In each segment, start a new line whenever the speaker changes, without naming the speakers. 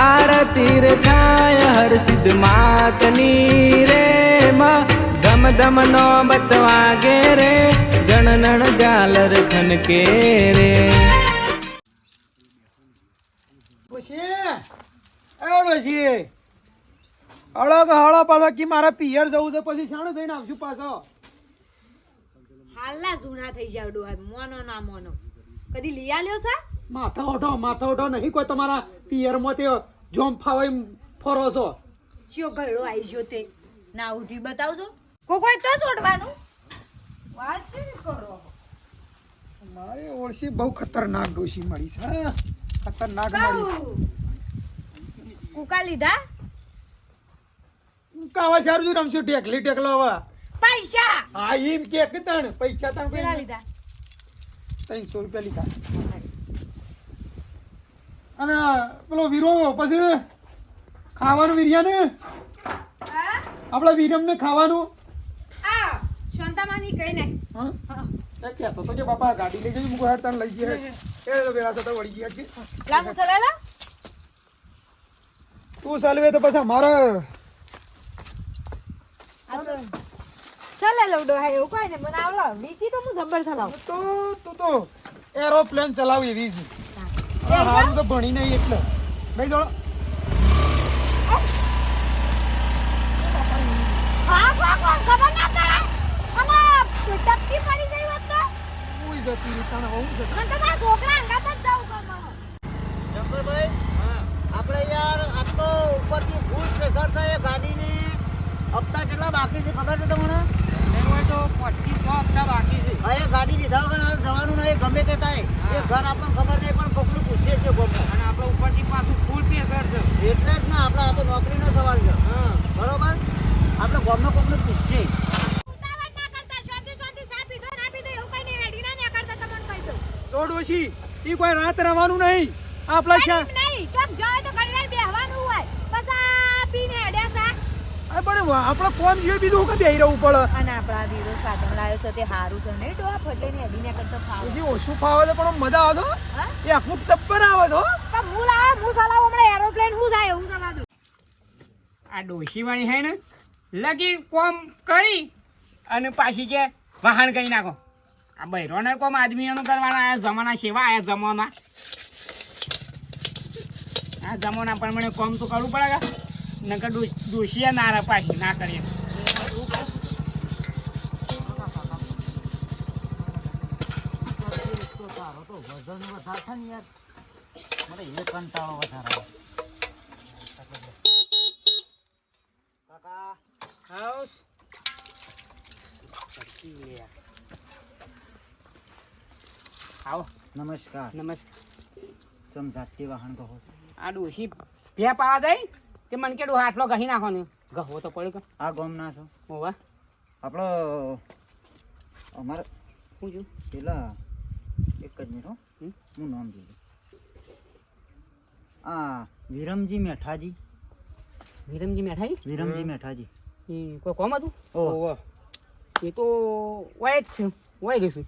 આરતી રે થાય હર સિદ્ધ માતની રે માં. ધમ ધમ નો બતવાગે રે જણનણ ઝાલર ખનકે રે.
હળો તો હળો પાછો કે મારે પિયર જવું છે પછી શાણું થઈને આવશું પાછો.
હાલના જૂના થઈ જાવ ડોહા મોનો ના મોનો. કદી લઈ આલ્યો છે?
માથા ઓઢો માથા ઓઢો નહીં કોઈ તમારા પિયરમાં તે જોમ ફાવાઈ ફરો છો.
ચિયો ગળો આવી જો તે. ના ઉઠી બતાવજો. કોઈ તો છોડવાનું વાત છે કરો
મારે ઓળશી બહુ ખતરનાક ડોસી મળી છે ખતરનાક મળી.
કુકા લીધા?
કાવા સારું જો રમશું ટેકલી ટેકલો હવે.
પૈસા!
હા એમ કે કે તણ? પૈસા તણ
લીધા?
ત્રણસો રૂપિયા લીધા. અને પેલો વીરો પછી ખાવાનું વીર્યા ને
હા?
આપણા વીરમ ને ખાવાનું?
આ શાંતામાની કઈ ને
હા તો કે બાપા ગાડી લઈ જઈ મૂકો હેડ તને લઈ જઈએ. એ તો વેળા ગયા છે.
લા મુસલાલા
તું ચાલવે તો પછી અમારે
આ તો ચાલે લવડો હા એવું કોઈ ને મને આવડો. વીકી તો હું જબર ચલાવું.
તો તું તો. એરોપ્લેન ચલાવી એવી છે. તો ભણી નહીં એટલે. ભાઈ દોડો.
આપણે યાર આ ઉપરથી ફૂલ પ્રેશર છે એ ગાડીની હપ્તા કેટલા બાકી છે ખબર છે તમને?
તો પચીસ હપ્તા બાકી છે.
હા એ ગાડી લીધા વગર જવાનું નહીં ગમે તે થાય. એ ઘર આપણને ખબર નહીં પણ કોકનું પૂછીએ છીએ
અને આપણે ઉપરથી પાછું ફૂલ પ્રેશર છે.
એટલે જ ના આપણે આ તો નોકરીનો સવાલ છે. બરોબર? આપણે ગમનો કોકનું પૂછીએ
ઉતાવળ ના કરતા શાંતિ શાંતિ સા પીધો ના પીધો એવું કઈ નહીં રેડી ના ના કરતા તમને કહી દઉં
તો ડોશી ઈ કોઈ રાત રહેવાનું નહીં. આપણા
એમ નહીં ચોક જાય તો ઘણી વાર બેહવાનું હોય પછી પીને હેડ્યા સા
આ પણ આપણે કોમ જોઈએ બીજું કે બેહી રહેવું પડે
અને આપણા વીરો સાધન લાવ્યો છે તે હારું છે. નહીં આ ફટલે ને હેડી કરતો ખાવ
પછી ઓછું ફાવે તો પણ મજા આવે
તો.
એ આખું ટપ્પર આવે તો. હો.
પણ હું લાવ હું ચલાવું હમણાં એરોપ્લેન હું જાય એવું દઉં
આ ડોશીવાળી હે ને લગી કોમ કરી અને પાછી કે વાહન કરી નાખો. આ બૈરોને કોમ આદમીઓનું કરવાના આ જમાના સેવા આયા જમાના. આ જમાના પ્રમાણે કોમ તો કરવું પડે કે? નકર ડો- ડોશીએ ના રહે પાછી ના કરીએ
તો તારો તો વજન વધારે છે ને યાર મને એ કંટાળો વધારે કાકા
હાઉસ આવો.
નમસ્કાર.
નમસ્કાર.
ચમ જાતિ વાહન કહો.
આ ડોશી ભે પાવા દઈ તે મને કેડું આટલો ગહી નાખો ને ગહવો તો પડ્યો કે.
આ ગમ ના છો.
હોવા
આપણો અમારે
શું છું?
પેલા એક જ મિનિટ હો.
હમ?
હું નામ જોઉં આ વિરમજી મેઠાજી.
વિરમજી મેઠાજી?
વિરમજી મેઠાજી.
કોઈ કોમ હતું?
ઓહો
એ તો વાય જ છે. વાય રહેશું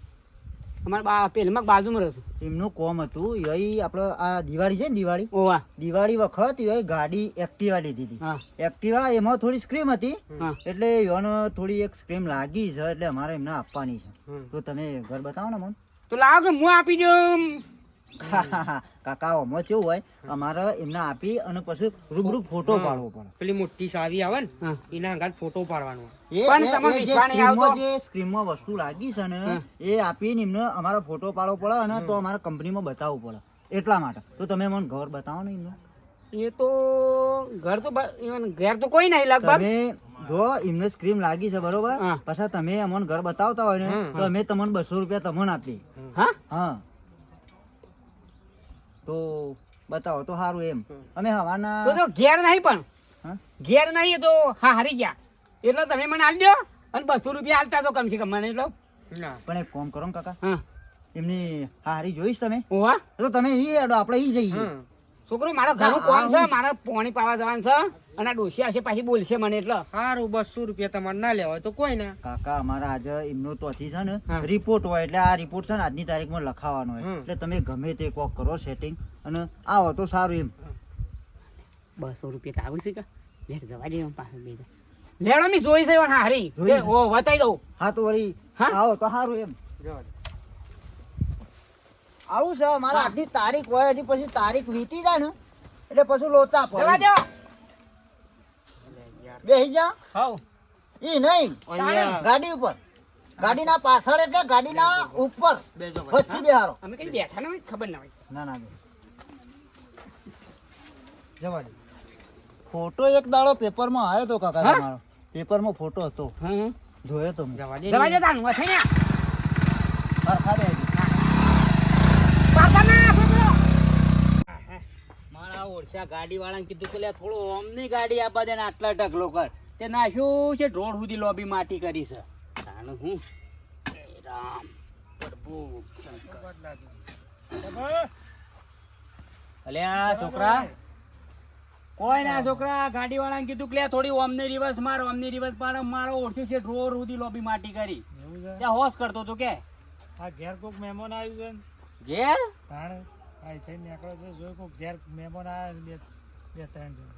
અમારા બા પેલમાં બાજુમાં રહેશું.
એમનું કોમ હતું એ આપણે આ દિવાળી છે ને દિવાળી?
ઓવા
દિવાળી વખત એ ગાડી એક્ટિવા લીધી હતી.
હા.
એક્ટિવા એમાં થોડી સ્ક્રીમ હતી એટલે યોનો થોડી એક સ્ક્રીમ લાગી છે એટલે અમારે એમને આપવાની છે. તો તમે ઘર બતાવો ને મન.
તો લાવો કે હું આપી દઉં
કાકા આમાં કેવું હોય અમારે એમને આપી અને પછી રૂબરૂ ફોટો પાડવો પડે.
પેલી મોટી સાવી આવે ને એના અંગાત ફોટો પાડવાનો. પણ
એ-
તમને
એ જે
વિશ્વાસ આવતો?
જે સ્ક્રીનમાં વસ્તુ લાગી છે ને એ આપીને એમને અમારે ફોટો પાડવો પડે અને તો અમારે કંપનીમાં બતાવવું પડે. એટલા માટે. તો તમે મને ઘર બતાવો ને એમનું.
એ તો ઘર તો ઘેર તો કોઈ નહીં લગભગ.
તમે જો એમને સ્ક્રીમ લાગી છે બરોબર? પછી તમે અમને ઘર બતાવતા હોય ને તો અમે તમને બસો રૂપિયા તમને આપી
હા?
હા. તો બતાવો તો સારું એમ. અમે હવાના
તો ઘેર નહીં પણ? ઘેર નહીં તો હા હારી ગયા. એટલે તમે મને આલજો અને બસો રૂપિયા આલતા તો કમસે કમ મને એટલો.
પણ એક કોમ કરો ને કાકા.
હા.
એમની હારી જોઈશ તમે?
ઓવા
તો તમે ઈ હેડો આપણે ઈ જઈએ.
છોકરો મારા ઘરનું કોણ છે? મારે પોણી પાવા જવાનું છે અને આ ડોસી હશે પાછી બોલશે મને એટલે.
સારું બસો રૂપિયા તમારે ના લેવા હોય તો કોઈ ના.
કાકા અમારા આજે એમનો તોથી છે ને રિપોર્ટ હોય એટલે આ રિપોર્ટ છે ને આજની તારીખમાં લખાવાનો હોય. એટલે તમે ગમે તે કોક કરો સેટિંગ અને આવો તો સારું એમ.
બસો રૂપિયા તો આવું છે કે? જવા દે પાસે બે લેડો મી જોઈ છે હા હરી. ઓ વતાઈ દઉં.
હા તો વળી આવો તો સારું એમ. આવું છે મારા આજની તારીખ હોય હજી પછી તારીખ વીતી જાય ને એટલે પછી લોચા
જવા
પડે
દો.
બેહી જા.
હાઉ
ઈ નહીં. ગાડી ઉપર. ગાડીના પાછળ એટલે ગાડીના ઉપર. પછી. બેહારો.
અમે કઈ બેઠા ના ખબર ના હોય.
ના ના જવા દે. ફોટો એક દાડો પેપરમાં આવ્યો તો કાકા
હા?
તમારો પેપરમાં ફોટો હતો
હમ.
જોયો તો મેં.
જવા દે
જવા દો તાનું વથે ને
હરખા બેસી.
પાપા ના છોકરો
મારા ઓરછા ગાડી વાળાને કીધું કે લે થોડું ઓમની ગાડી આપવા દે ને આટલા ટકલો કર તે નાખ્યું છે રોડ સુધી લોબી માટી કરી છે હું હે રામ પ્રભુ શંકર. અલ્યા છોકરા કોઈ ના છોકરા ગાડી વાળાને કીધું કે લે થોડી ઓમની રિવર્સ માર ઓમની રિવર્સ માર મારો ઓળખ્યું છે રોડ સુધી લોબી માટી કરી. ત્યાં હોશ કરતો તો કે.
આ ઘેર કોક મહેમાન આવ્યું છે
ઘેર?
તાણે? આ થઈ નીકળ્યો છે જોઈ કોક ઘેર મહેમાન આવ્યા બે બે ત્રણ જણ.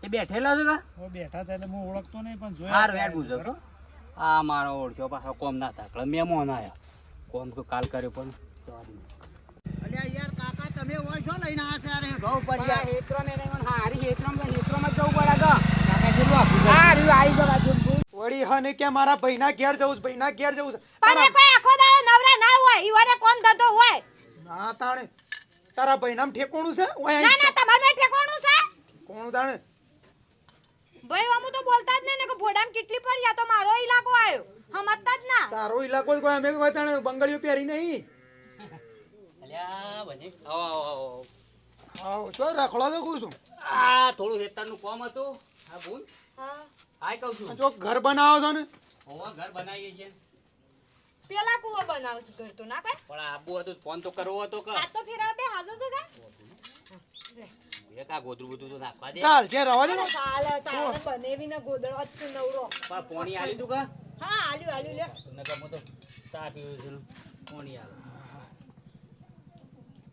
તે બેઠેલા છે કા
બેઠા છે એટલે હું ઓળખતો નહીં પણ
હાર વેટ ગુજર આ મારો ઓળખ્યો પાછો કોમ ના થાય. મેમોન આવ્યા. કોમ તો કાલ કર્યો પણ.
અલ્યા યાર કાકા તમે હોય છો લઈને આ સારે ઘઉં પર
આ
યાર
હેત્રો ને એને હા હરી હેત્રોમાં તો હેત્રોમાં જ જવું પડે તો. હા રહ્યું આવી જવા
વળી હને કે મારા ભાઈના ઘેર જવું છે ભાઈના ઘેર જવું છે.
પણ કોઈ આખો દાડો નવરા ના હોય ઈવોને કોમ ધંધો હોય.
ના તાણે. તારા ભાઈનામ ઠેકોણું છે? ઓય
ના ના તમારે ઠેકોણું છે.
કોણ તાણે.
ભાઈ અમુ તો બોલતા જ નહીં ને કે ભોડામ કેટલી પડી આ તો મારો ઈલાકો આવ્યો. સમજતા જ ના.
તારો ઇલાકો જ કોઈ અમે કોઈ તાણે બંગડીઓ પહેરી નહીં.
અલ્યા બને. આવો આવો આવો
આવો. શું રખડો તો કહું છું?
આ થોડું હેતરનું કોમ હતું. હા બોલ. હાય કહું છું.
જો ઘર બનાવો છો ને?
હોવા ઘર બનાવીએ છીએ.
પેલા કુવો બનાવશે ઘર તો ના કઈ?
પણ આબુ હતું ફોન તો કરવો હતો કે.
આ તો ફેરવા દે હાજો છે કા?
એક આ ગોદરું બધું તો નાખવા દે.
ચાલ છે રવા દે ને.
ચાલે તારે બનેવી ને ગોદળ જ નવરો.
પણ પોણી આલી તું કા?
હા આલ્યું આલ્યું લે
નકર હું તો ચા પીવું છું. પોણી આવે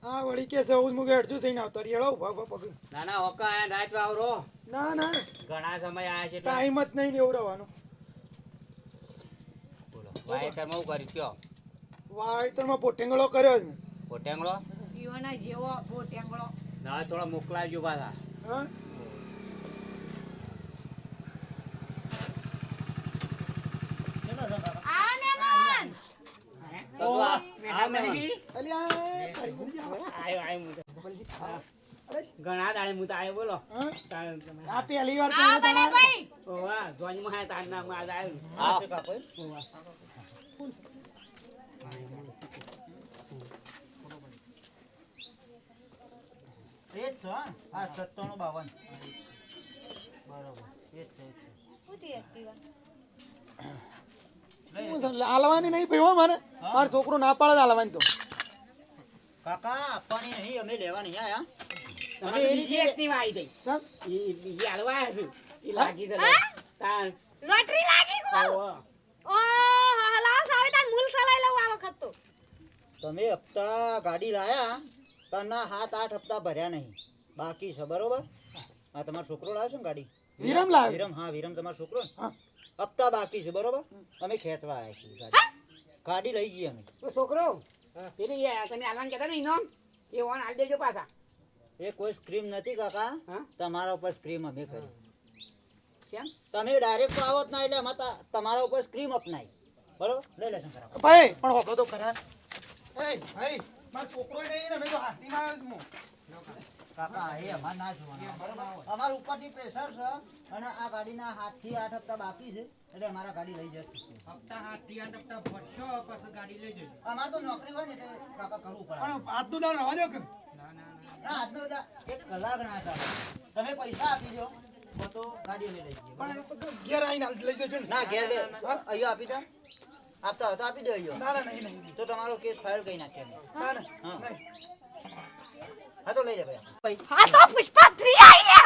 હા વળી કે છે હું મુકે અડજુ થઈને આવતો રિયળો ઊભા ઊભા પગ.
ના ના ઓકા આયા રાત આવરો?
ના ના.
ઘણા સમય આયા છે એટલે.
ટાઈમ જ નહીં ને એવું રહેવાનું.
બોલો વાયતરમાં હું કરી કયો?
વાયતરમાં પોટેંગળો કર્યો છે.
પોટેંગળો?
ઈવોના જેવો પોટેંગળો. ટેંગળો
ના થોડા મોકલાવજો પાછા.
હા
આ મહેમાન
ઘણા દાડે હું તો આયો બોલો
આ પહેલી વાર
આ બને ભાઈ
તાર નામ આજ
આવ્યું બાવન બરોબર
હાલવાની નહીં ભાઈ મારે મારો છોકરો ના પાડે હાલવાની તો
કાકા આપવાની નહીં અમે લેવા નહીં આયા અમે
એની આઈ ગઈ.
ચાલ.
ઈ- બીજી હાલવા છે. ઈ લાગી
દે?
તાર
લોટરી લાગી ગો ઓ હલાવ સાવે મૂલ સલાઈ લઉં આ વખત તો
તમે હપ્તા ગાડી લાયા તના સાત આઠ હપ્તા ભર્યા નહીં બાકી છે બરોબર આ તમારો છોકરો લાવ્યો છે ને ગાડી
વિરમ લાવ્યો.
વિરમ હા વિરમ તમારો છોકરો
હા.
હપ્તા બાકી છે બરોબર? અમે ખેંચવા આવ્યા છીએ ગાડી. ગાડી લઈ જઈએ અમે.
તો છોકરો પેલી તમે આલવાન કહેતા ને ઇનામ એ ઓન આલ દેજો પાછા.
એ કોઈ સ્ક્રીમ નથી કાકા.
હા?
તમારા ઉપર સ્ક્રીમ અમે કરી
કેમ?
તમે ડાયરેક્ટ આવો જ ના એટલે અમે તમારા ઉપર સ્ક્રીમ અપનાવી બરોબર? લઈ લે
ભાઈ પણ હોતો તો ખરા ભાઈ ભાઈ મારો છોકરો નહીં ને મેં તો હાથીમાં આવ્યો છું હું.
કાકા એ અમાર ના જોવાનું. બરોબર. ઉપરથી પ્રેશર છે અને આ ગાડીના હાથથી આઠ હપ્તા બાકી છે એટલે અમારા ગાડી લઈ જશે.
હપ્તા હાથથી આઠ હપ્તા ભરશો પછી ગાડી લઈ જજો.
અમાર તો નોકરી હોય ને એટલે કાકા કરવું પડે.
પણ આજનું દાળ રવા દો કે?
ના આજનો બધા એક કલાક ના ચાલે તમે પૈસા આપી દો તો ગાડી લઈ લઈ
પણ ઘેર આવીને લઈ જજો ના.
ઘેર અહીંયા આપી દો. આપતા હોય તો આપી દો
ના ના નહીં નહીં
તો તમારો કેસ ફાઇલ કરી અમે.
ના ના
હા.
નહીં.
હા તો લઈ જા ભાઈ. ભાઈ.
તો પુષ્પા થ્રી આઈ લે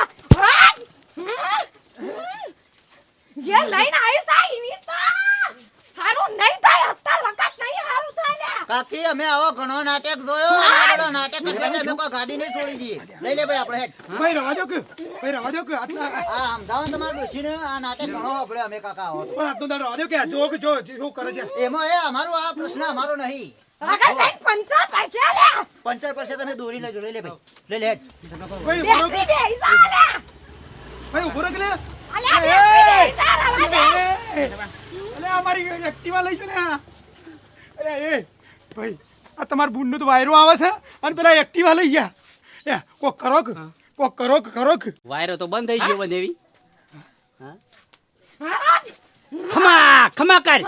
જે લઈને આવી સા ઈવી તો હારું નહીં થાય અત્યાર વખત નહીં હારું થાય ને.
કાકી અમે આવો ઘણો નાટક જોયો નાટક અમે કોઈ ગાડી નહીં છોડી દઈએ. લઈ લે ભાઈ આપણે હેડ.
ભાઈ રવા દો કે ભાઈ રવા દો કે આટલા
આ અમદાવાદ તમારે ડોશીને આ નાટક ઘણો આપણે અમે કાકા આવો
પણ આટલું રવા દો કે આ જો શું કરે છે.
એમાં એ અમારો આ પ્રશ્ન અમારો નહીં.
આગળ જઈને પંચર પડશે.
પંચર તમે દોરી લેજો. લઈ લે ભાઈ. લઈ લે
ભાઈ
ઊભો.
ભાઈ ઊભો કે. અલે એક્ટિવા લઈ ને. એ ભાઈ આ તમારા બુનનો તો વાયરો આવે છે અને પેલા એક્ટિવા લઈ ગયા. એ કોક કરો કે કોક કરો કરો
વાયરો તો બંધ થઈ ગયો બંધ એવી.
હા,
ખમા ખમા કર.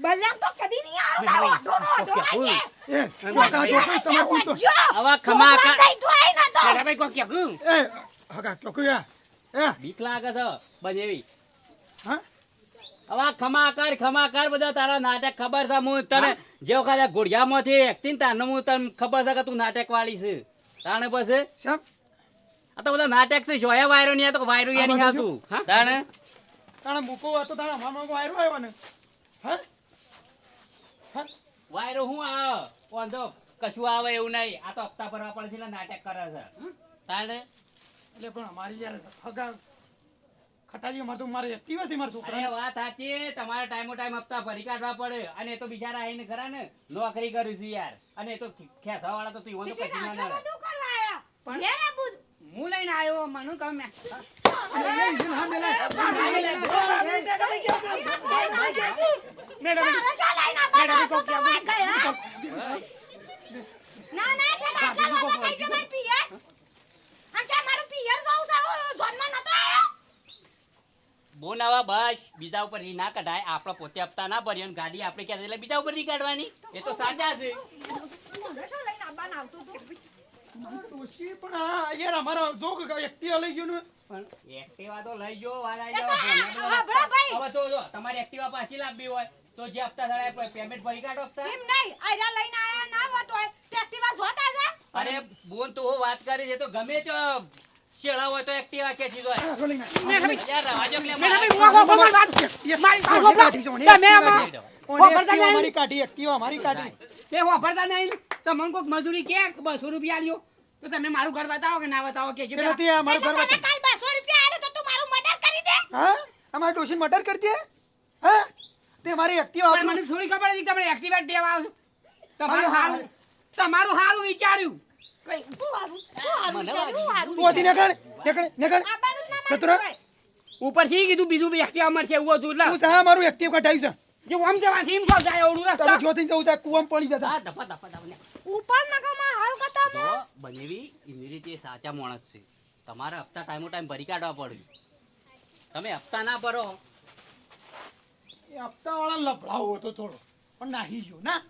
બલ્યામ તો કદી નહીં આરો તારો અડોનો અડો રહે
એ કોક જો કોઈ તમારા બુન
આવા ખમા
છોકરા દઈ તો આય ના તો.
મેડાભાઈ કોક ક્યાં
એ હગા ક્યો કયા એ.
બીક લાગે છે બંધ
હા?
હવે આ ખમા કર ખમા કર બધા તારા નાટક ખબર છે હું તને જે વખત ઘોડિયામાંથી એકથી તારને હું તને ખબર છે કે તું નાટક વાળી છે. તાણે પછી? આ તો બધા નાટક છે જોયા વાયરો નહીં આ તો વાયરો નહીં આવતું
હા?
તાણે?
તાણે મૂકો તો તાણે મામા વાયરો આવ્યો ને. હા?
વાયરો હું આવે વાંધો કશું આવે એવું નહીં આ તો હપ્તા ભરવા પડે છે નાટક કરે છે તારે
એટલે પણ અમારી યાર ફગા ખટાજી અમારે તો મારે એક્ટિવ હતી મારા છોકરા
વાત સાચી તમારે ટાઈમો ટાઈમ હપ્તા ભરી કાઢવા પડે અને એ તો બિચારા આવીને ખરા ને નોકરી કરી છે યાર અને એ તો ખેસા વાળા તો તું ઈવોને
ટિકિટ
કશું ના નડે.
પણ-
ઘેર.
હું લઈને આવ્યો મને તમે
હા મેલા
હતો તો વાય ગયા? ના, ના, એટલે આટલા વાળા થઈ છે માર પિયર. અને કે મારું પિયર જોઉં તો આવો ધોનમાં નતો આયો.
બોન આવા બસ. બીજા ઉપર ઈ ના કઢાય. આપણે પોતે હપ્તા ના ભરીએ અને ગાડી આપણે ક્યાં એટલે બીજા ઉપરની કાઢવાની. એ તો સાચા છે.
પણ આ યાર અમારો જો કે એક્ટિવા લઈ ગયો ને.
પણ એક્ટિવા તો લઈ જો વાળા તમારી એક્ટિવા પાછી લાવવી હોય. તો જે હપ્તા થાય પેમેન્ટ ભરી કાઢો હપ્તા
એમ નહીં, આયરા લઈને આયા ના હોત હોય, એક્ટિવા જોતા જા.
અરે બોન તો હું વાત કરી છે તો ગમે તો શેળા હોય તો એક્ટિવા યાર કે
મેડાભાઈ
મારી
વાત મારી વાત
કાઢી
તમે
એક્ટિવા
આમાં
કાઢી. એક્ટિવા
નહીં.
કાઢી
તે વાપરતા નહીં તો મને કોઈક મજૂરી કે બસો રૂપિયા લ્યો તો તમે મારું ઘર બતાવો કે ના બતાવો કે
એટલે તે મારું ઘર
બતાવો કાલ 200 રૂપિયા આલે તો તું મારું મર્ડર કરી દે.
હા અમાર ડોશી મર્ડર કરી દે હા તે મારી એક્ટિવા
પણ મને થોડી ખબર હતી કે તમે એક્ટિવા દેવા આવશો તમારું
હાલ
હારું તમારું હારું વિચાર્યું.
છે?
ઉપરથી કીધું બીજું બી એક્ટિવા મળશે એવું હતું
તું
એટલે
સા મારું એક્ટિવ કઢાયું છે.
જો આમ જવા સીમ એમ જાય જાય રસ્તા.
તમે જોતી જવું છે કુવામાં પડી જતા.
હા, દફા દફા દફા.
ઉપર નખામાં હાલ કતા
માં બનેવી એની રીતે સાચા માણસ છે. તમારે હપ્તા ટાઈમો ટાઈમ ભરી કાઢવા પડે. તમે હપ્તા ના ભરો.
લફડાવો હતો થોડો. પણ નાહી ગયો ના.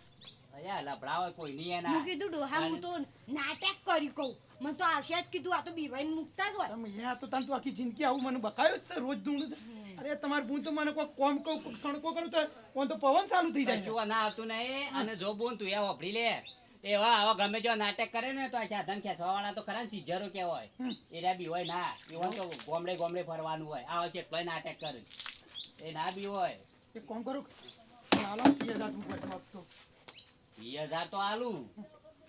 અયા લબડાવે કોઈ નહીં એના.
હું કીધું ડોહા હું તો નાટક કરી કહું. મને તો આશા જ કીધું આ તો બીવાઈને મુકતા જ હોય.
તમે યા તો તને તો આખી જિંદગી આવું મને બકાયો જ છે રોજ ધૂણ છે. અરે તમારે બુન તો મને કોઈ કોમ કહું કોઈક સણકો કરું તો કોણ તો પવન ચાલુ થઈ જાય છે.
ના આવતું નહીં. અને જો બોન તું એ વાપરી લે એવા આવા ગમે જો નાટક કરે ને તો આ સાધન ખેંચવા વાળા તો ખરા સીઝરો કે હોય એ બી હોય ના. એવા તો ગોમડે ગોમડે ફરવાનું હોય. આવે છે નાટક કરે એ ના બી હોય.
એક કોમ કરું ચાલો ત્રીસ હજાર તું કરી આપતો.
વીસ હજાર તો આલું.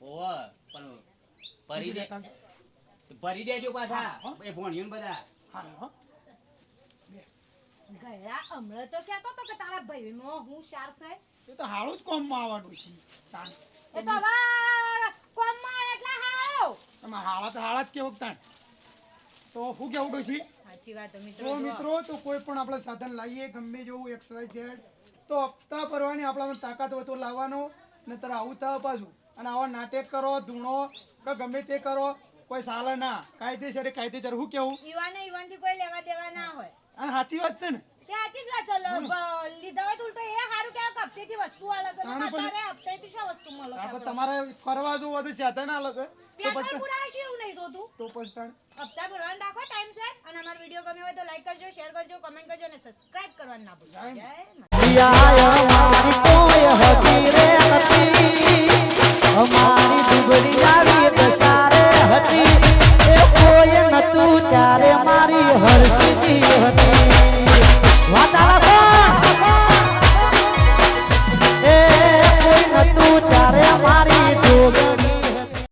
ઓવે પણ ભરી દે ભરી દેજો પાછા. એ ભણ્યું બધા.
હા. હા
ગયા હમણાં તો કહેતો હતો કે તારા ભાઈનો હું શાર છે.
એ તો હાળું જ કોમમાં આવવાનું છે.
એ તો હવે કોમમાં એટલા
હાળા તો હાળા જ કેવું તાણ તો હું કેવું ડોશી
સાચી વાત મિત્રો
તો મિત્રો તો કોઈ પણ આપણે સાધન લાવીએ ગમે જેવું એક્સ વાય ઝેડ તો હપ્તા ભરવાની આપણામાં તાકાત હોય તો લાવવાનો નતર આવું થાય પાછું. અને આવા નાટક કરો ધૂણો કે ગમે તે કરો કોઈ સાલે ના કાયદેસર કાયદેસર. હું કેવું
યુવાન યુવાનથી કોઈ લેવા દેવા ના હોય.
અને સાચી વાત છે ને?
त्याचीच वाचल લીધા હોય ઉલટો એ સારું કે હપ્તે થી વસ્તુ આલે છે
તાણે પણ-
અત્યારે હપ્તે થી શું વસ્તુ મળે છે? આપણે
તમારે ફરવા જવું હોય તો શેતા ના અલગ હે? તો
ત્યાં કોઈ
પછી
પુરાવા શિવ નહીં જોતું
તો પછી તાણ.
હપ્તા ભરવાનું રાખો ટાઈમ સર અને અમારો વીડિયો ગમ્યો હોય તો લાઈક કરજો શેર કરજો કમેન્ટ કરજો અને સબસ્ક્રાઇબ કરવાનું ના ભૂલતા
જય
માતા દી.
અમારી દુબળી આવી દસારે હતી એ કોઈ નતું ત્યારે મારી હરસી હતી